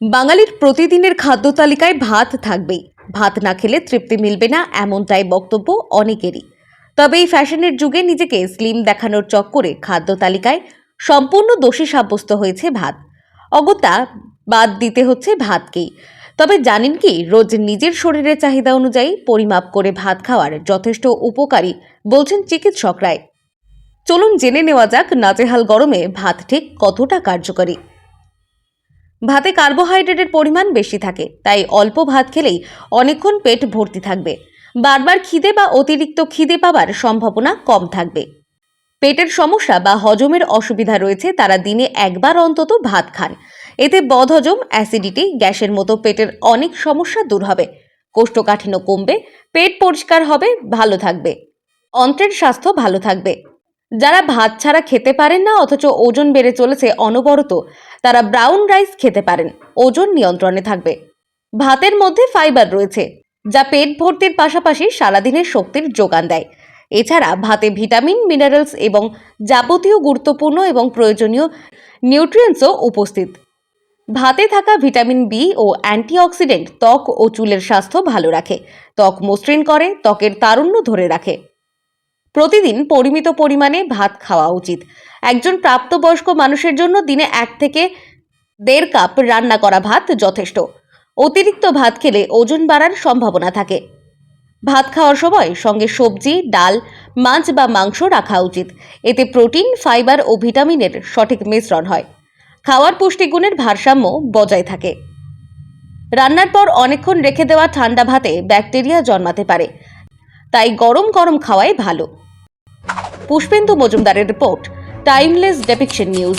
বাঙালির প্রতিদিনের খাদ্য তালিকায় ভাত থাকবেই। ভাত না খেলে তৃপ্তি মিলবে না এমনটাই বক্তব্য অনেকেরই। তবে এই ফ্যাশনের যুগে নিজেকে স্লিম দেখানোর চক্করে খাদ্য তালিকায় সম্পূর্ণ দোষী সাব্যস্ত হয়েছে ভাত। অগত্যা বাদ দিতে হচ্ছে ভাতকেই। তবে জানেন কি, রোজ নিজের শরীরের চাহিদা অনুযায়ী পরিমাপ করে ভাত খাওয়ার যথেষ্ট উপকারী বলছেন চিকিৎসকরাই চলুন জেনে নেওয়া যাক নাজেহাল গরমে ভাত ঠিক কতটা কার্যকরী। ভাতে কার্বোহাইড্রেটের পরিমাণ বেশি থাকে, তাই অল্প ভাত খেলেই অনেকক্ষণ পেট ভর্তি থাকবে। বারবার খিদে বা অতিরিক্ত খিদে পাওয়ার সম্ভাবনা কম থাকবে। পেটের সমস্যা বা হজমের অসুবিধা রয়েছে, তারা দিনে একবার অন্তত ভাত খান। এতে বদহজম, অ্যাসিডিটি, গ্যাসের মতো পেটের অনেক সমস্যা দূর হবে। কোষ্ঠকাঠিন্য কমবে, পেট পরিষ্কার হবে, ভালো থাকবে। অন্ত্রের স্বাস্থ্য ভালো থাকবে। যারা ভাত ছাড়া খেতে পারেন না, অথচ ওজন বেড়ে চলেছে অনবরত, তারা ব্রাউন রাইস খেতে পারেন। ওজন নিয়ন্ত্রণে থাকবে। ভাতের মধ্যে ফাইবার রয়েছে, যা পেট ভর্তির পাশাপাশি সারাদিনের শক্তির যোগান দেয়। এছাড়া ভাতে ভিটামিন, মিনারেলস এবং যাবতীয় গুরুত্বপূর্ণ এবং প্রয়োজনীয় নিউট্রিয়েন্টসও উপস্থিত। ভাতে থাকা ভিটামিন বি ও অ্যান্টিঅক্সিডেন্ট ত্বক ও চুলের স্বাস্থ্য ভালো রাখে। ত্বক মসৃণ করে, ত্বকের তারুণ্য ধরে রাখে। প্রতিদিন পরিমিত পরিমাণে ভাত খাওয়া উচিত। একজন প্রাপ্তবয়স্ক মানুষের জন্য দিনে এক থেকে দেড় কাপ রান্না করা ভাত যথেষ্ট। অতিরিক্ত ভাত খেলে ওজন বাড়ার সম্ভাবনা থাকে। ভাত খাওয়ার সময় সঙ্গে সবজি, ডাল, মাছ বা মাংস রাখা উচিত। এতে প্রোটিন, ফাইবার ও ভিটামিনের সঠিক মিশ্রণ হয়। খাওয়ার পুষ্টিগুণের ভারসাম্য বজায় থাকে। রান্নার পর অনেকক্ষণ রেখে দেওয়া ঠান্ডা ভাতে ব্যাকটেরিয়া জন্মাতে পারে। তাই গরম গরম খাওয়াই ভালো। পুষ্পেন্দু মজুমদারের রিপোর্ট টাইমলেস ডেপিকশন নিউজ